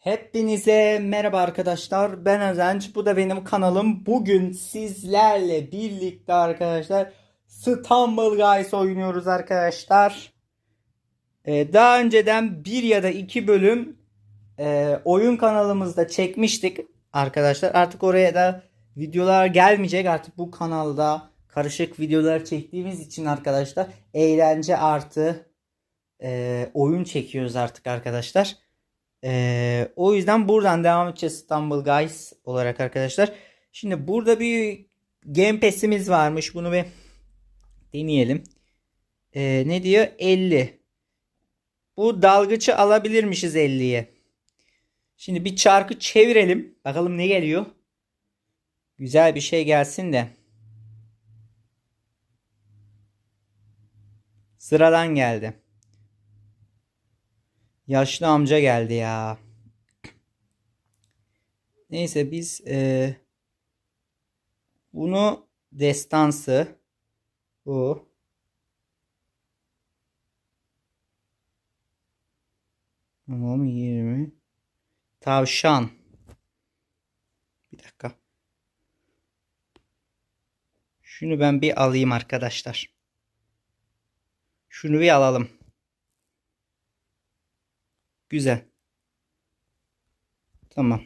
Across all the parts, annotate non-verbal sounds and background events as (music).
Hepinize merhaba arkadaşlar. Ben Özenç. Bu da benim kanalım. Bugün sizlerle birlikte arkadaşlar Stumble Guys oynuyoruz arkadaşlar. Ee, daha önceden bir ya da iki bölüm e, oyun kanalımızda çekmiştik arkadaşlar. Artık oraya da videolar gelmeyecek. Artık bu kanalda karışık videolar çektiğimiz için arkadaşlar eğlence artı e, oyun çekiyoruz artık arkadaşlar. Ee, o yüzden buradan devam edeceğiz Stumble Guys olarak arkadaşlar. Şimdi burada bir Game Pass'imiz varmış. Bunu bir deneyelim. Ee, ne diyor? 50. Bu dalgıcı alabilirmişiz 50'ye. Şimdi bir çarkı çevirelim. Bakalım ne geliyor. Güzel bir şey gelsin de. Sıradan geldi. Yaşlı amca geldi ya. Neyse biz e, bunu destansı bu Tamam 20 Tavşan. Bir dakika. Şunu ben bir alayım arkadaşlar. Şunu bir alalım Güzel. Tamam.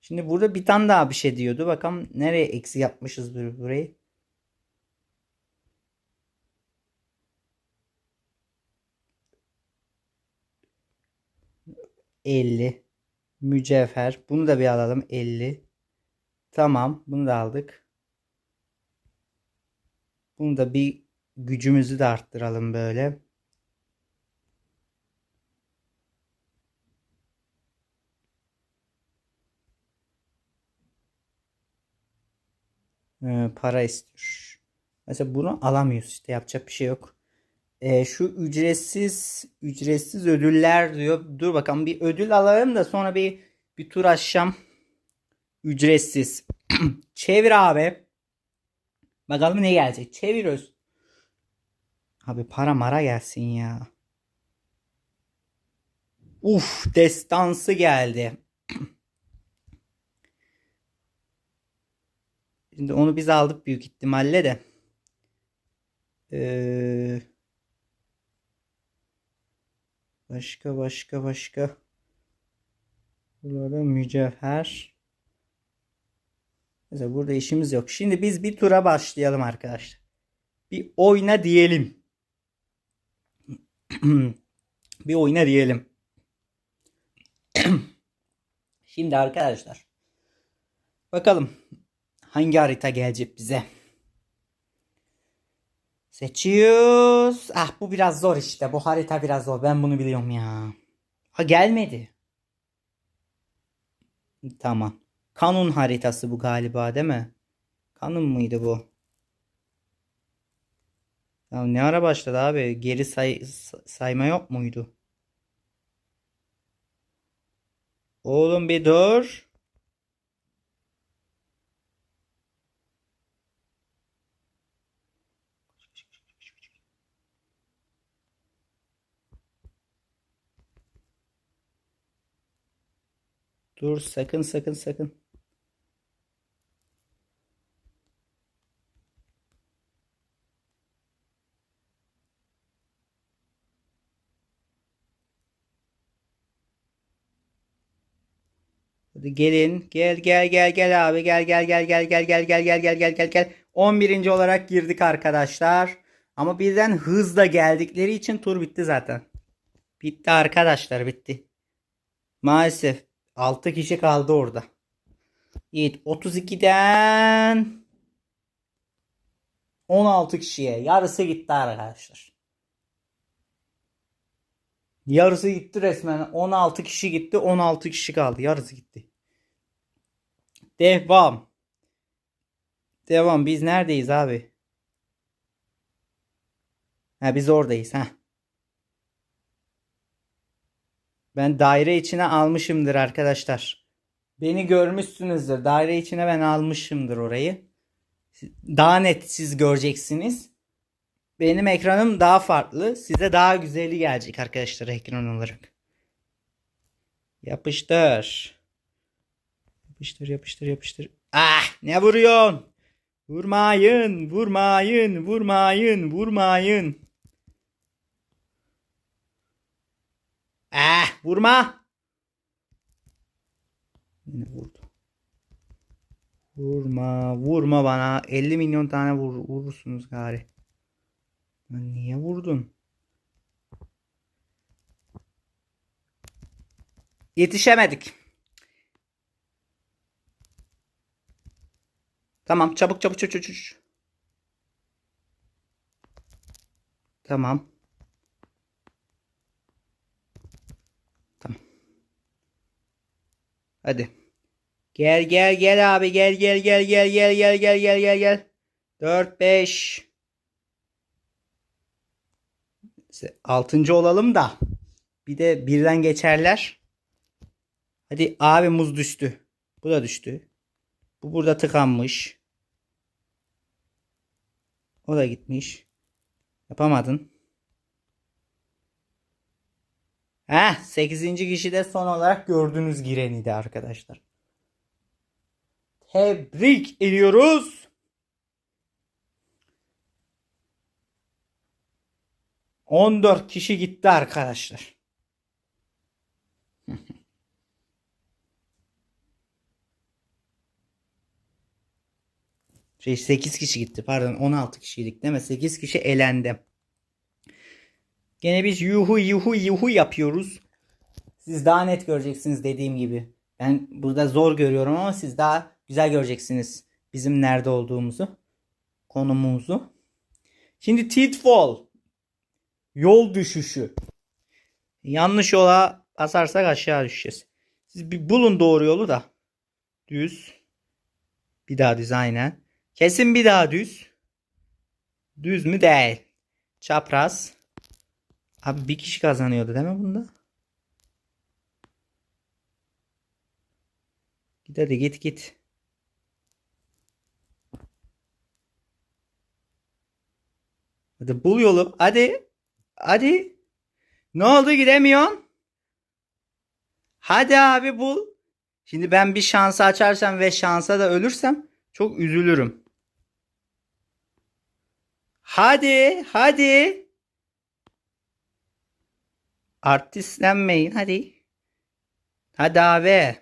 Şimdi burada bir tane daha bir şey diyordu. Bakalım nereye eksi yapmışız bur- burayı. Elli. Mücevher. Bunu da bir alalım. 50. Tamam. Bunu da aldık. Bunu da bir gücümüzü de arttıralım böyle. Ee, para istiyor. Mesela bunu alamıyoruz işte yapacak bir şey yok. Ee, şu ücretsiz ücretsiz ödüller diyor. Dur bakalım bir ödül alalım da sonra bir bir tur açacağım. Ücretsiz. (clears throat) Çevir abi. Bakalım ne gelecek. Çeviriyoruz. Abi para mara gelsin ya. Uf destansı geldi. (clears throat) Şimdi onu biz aldık büyük ihtimalle de. Ee, başka başka başka. Burada mücevher. Mesela burada işimiz yok. Şimdi biz bir tura başlayalım arkadaşlar. Bir oyna diyelim. (clears throat) bir oyna diyelim. (clears throat) Şimdi arkadaşlar. Bakalım hangi harita gelecek bize. Seçiyoruz. Ah bu biraz zor işte. Bu harita biraz zor. Ben bunu biliyorum ya. Ha gelmedi. Tamam. Kanun haritası bu galiba değil mi? Kanun muydu bu? Ya ne ara başladı abi? Geri say sayma yok muydu? Oğlum bir dur. Dur sakın sakın sakın. Hadi gelin. Gel gel gel gel abi. Gel gel gel gel gel gel gel gel gel gel gel gel. 11. olarak girdik arkadaşlar. Ama birden hızla geldikleri için tur bitti zaten. Bitti arkadaşlar bitti. Maalesef 6 kişi kaldı orada. Yiğit 32'den 16 kişiye yarısı gitti arkadaşlar. Yarısı gitti resmen. 16 kişi gitti. 16 kişi kaldı. Yarısı gitti. Devam. Devam. Biz neredeyiz abi? Ha biz oradayız ha. Ben daire içine almışımdır arkadaşlar. Beni görmüşsünüzdür. Daire içine ben almışımdır orayı. Daha net siz göreceksiniz. benim ekranım daha farklı. Size daha güzeli gelecek arkadaşlar ekran olarak. Yapıştır. Yapıştır yapıştır yapıştır. Ah ne vuruyorsun? Vurmayın vurmayın vurmayın vurmayın. Ah vurma. Yine vurdu. Vurma vurma bana. 50 milyon tane vur, vurursunuz gari. Niye vurdun? Yetişemedik. Tamam çabuk çabuk çabuk çabuk. Tamam. Hadi. Gel gel gel abi gel gel gel gel gel gel gel gel gel gel. 4 5 Altıncı olalım da. Bir de birden geçerler. Hadi abi muz düştü. Bu da düştü. Bu burada tıkanmış. O da gitmiş. Yapamadın. Heh 8. kişi de son olarak gördüğünüz gireniydi arkadaşlar. Tebrik ediyoruz. 14 kişi gitti arkadaşlar. (laughs) Şey 8 kişi gitti pardon 16 kişiydik değil mi? 8 kişi elendi. Gene biz yuhu yuhu yuhu yapıyoruz. Siz daha net göreceksiniz dediğim gibi. Ben burada zor görüyorum ama siz daha güzel göreceksiniz bizim nerede olduğumuzu. Konumumuzu. Şimdi Titfall. Yol düşüşü. Yanlış yola basarsak aşağı düşeceğiz. Siz bir bulun doğru yolu da. Düz. Bir daha düz aynen. Kesin bir daha düz. Düz mü değil. Çapraz. Abi bir kişi kazanıyordu değil mi bunda? Git hadi git git. Hadi bul yolu. Hadi. Hadi. Ne oldu gidemiyorsun? Hadi abi bul. Şimdi ben bir şansı açarsam ve şansa da ölürsem çok üzülürüm. Hadi, hadi. Artistlenmeyin hadi. Hadi abi.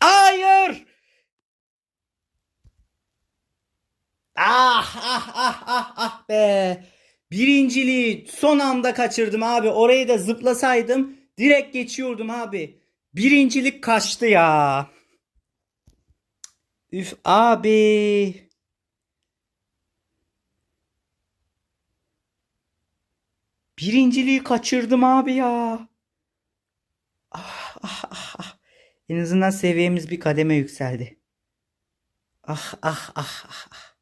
Hayır. Ah ah ah ah ah be. Birinciliği son anda kaçırdım abi. Orayı da zıplasaydım direkt geçiyordum abi. Birincilik kaçtı ya. Üf abi. Birinciliği kaçırdım abi ya. Ah, ah, ah, ah. En azından seviyemiz bir kademe yükseldi. Ah ah ah ah. ah.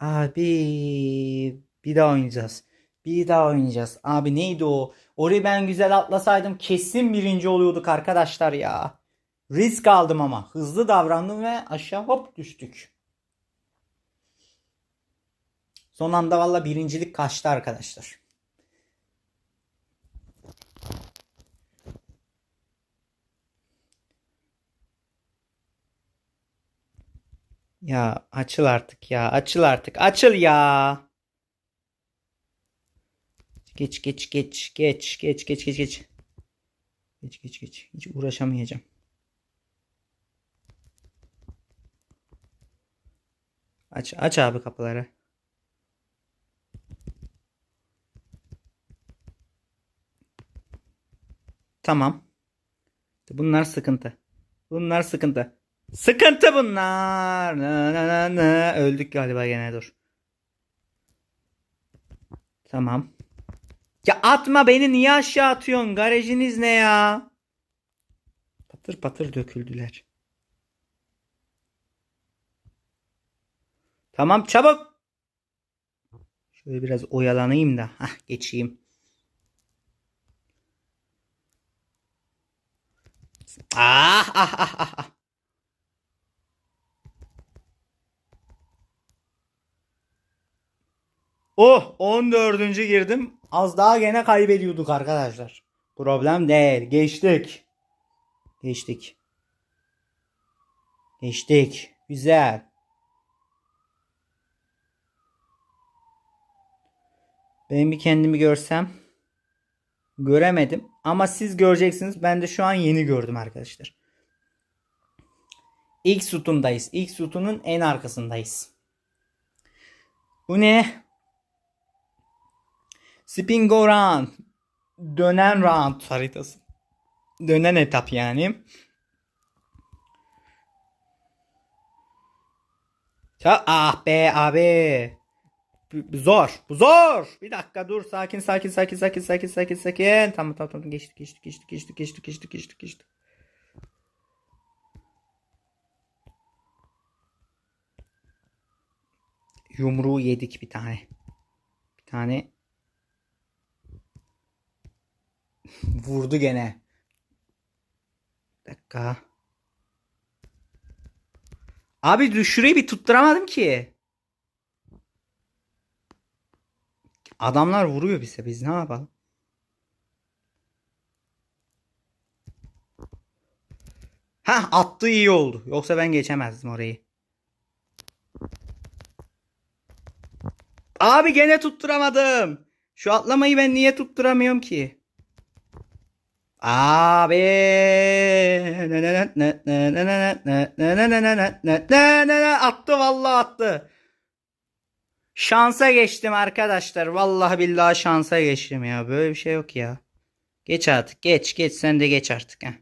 Abi bir daha oynayacağız. Bir daha oynayacağız. Abi neydi o? Orayı ben güzel atlasaydım kesin birinci oluyorduk arkadaşlar ya. Risk aldım ama. Hızlı davrandım ve aşağı hop düştük. Son anda valla birincilik kaçtı arkadaşlar. Ya açıl artık ya. Açıl artık. Açıl ya. Geç geç geç geç geç geç geç geç. Geç geç geç. Hiç uğraşamayacağım. Aç aç abi kapıları. Tamam. Bunlar sıkıntı. Bunlar sıkıntı. Sıkıntı bunlar. Na, na, na, na. Öldük galiba gene dur. Tamam. Ya atma beni niye aşağı atıyorsun? Garajınız ne ya? Patır patır döküldüler. Tamam çabuk. Şöyle biraz oyalanayım da. Hah geçeyim. Ah ah ah ah. ah. Oh 14. girdim. Az daha gene kaybediyorduk arkadaşlar. Problem değil. Geçtik. Geçtik. Geçtik. Güzel. Ben bir kendimi görsem. Göremedim. Ama siz göreceksiniz. Ben de şu an yeni gördüm arkadaşlar. İlk sütundayız. İlk sütunun en arkasındayız. Bu ne? Spin go round. Dönen round haritası. Dönen etap yani. Ya, ah be abi. Zor. Bu zor. Bir dakika dur. Sakin sakin sakin sakin sakin sakin sakin. Tamam tamam tamam. Geçtik geçtik geçtik geçtik geçtik geçtik geçtik geçtik. Yumruğu yedik bir tane. Bir tane (laughs) vurdu gene. Bir dakika. Abi şurayı bir tutturamadım ki. Adamlar vuruyor bize. Biz ne yapalım? Ha attı iyi oldu. Yoksa ben geçemezdim orayı. Abi gene tutturamadım. Şu atlamayı ben niye tutturamıyorum ki? Abi. Attı vallahi attı. Şansa geçtim arkadaşlar. Vallahi billahi şansa geçtim ya. Böyle bir şey yok ya. Geç artık. Geç geç sen de geç artık. Heh.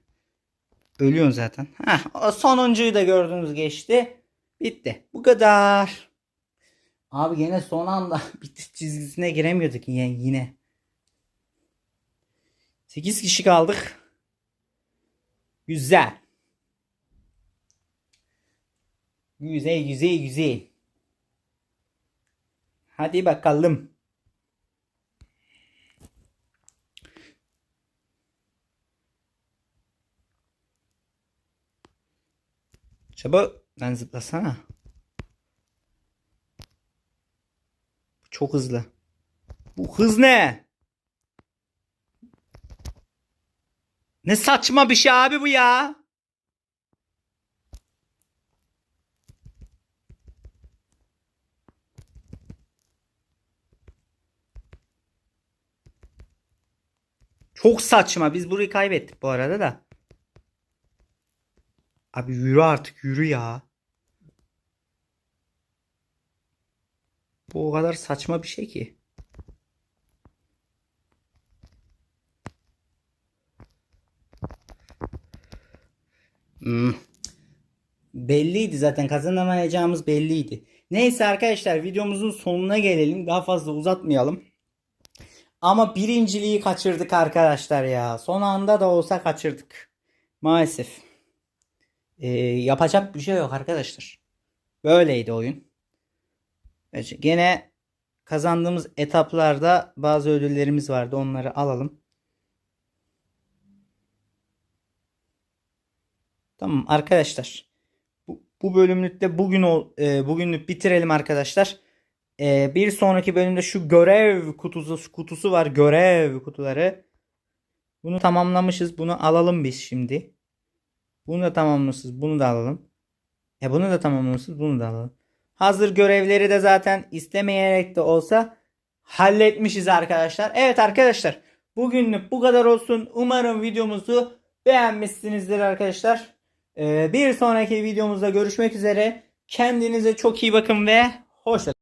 Ölüyorsun zaten. Heh, sonuncuyu da gördünüz geçti. Bitti. Bu kadar. Abi gene son anda (laughs) bitiş çizgisine giremiyorduk yine. 8 kişi kaldık. Güzel. Güzel güzel güzel. Hadi bakalım. Çabuk lan zıplasana. Çok hızlı. Bu hız ne? Ne saçma bir şey abi bu ya. Çok saçma. Biz burayı kaybettik bu arada da. Abi yürü artık yürü ya. Bu o kadar saçma bir şey ki. Hmm. Belliydi zaten kazanamayacağımız belliydi. Neyse arkadaşlar videomuzun sonuna gelelim. Daha fazla uzatmayalım. Ama birinciliği kaçırdık arkadaşlar ya. Son anda da olsa kaçırdık. Maalesef. Ee, yapacak bir şey yok arkadaşlar. Böyleydi oyun. Evet, Gene kazandığımız etaplarda bazı ödüllerimiz vardı. Onları alalım. Tamam arkadaşlar. Bu, bu bölümlükte bugün e, bugünlük bitirelim arkadaşlar. E, bir sonraki bölümde şu görev kutusu kutusu var. Görev kutuları. Bunu tamamlamışız. Bunu alalım biz şimdi. Bunu da tamamlamışız. Bunu da alalım. E bunu da tamamlamışız. Bunu da alalım. Hazır görevleri de zaten istemeyerek de olsa halletmişiz arkadaşlar. Evet arkadaşlar. Bugünlük bu kadar olsun. Umarım videomuzu beğenmişsinizdir arkadaşlar. Ee, bir sonraki videomuzda görüşmek üzere. Kendinize çok iyi bakın ve hoşçakalın.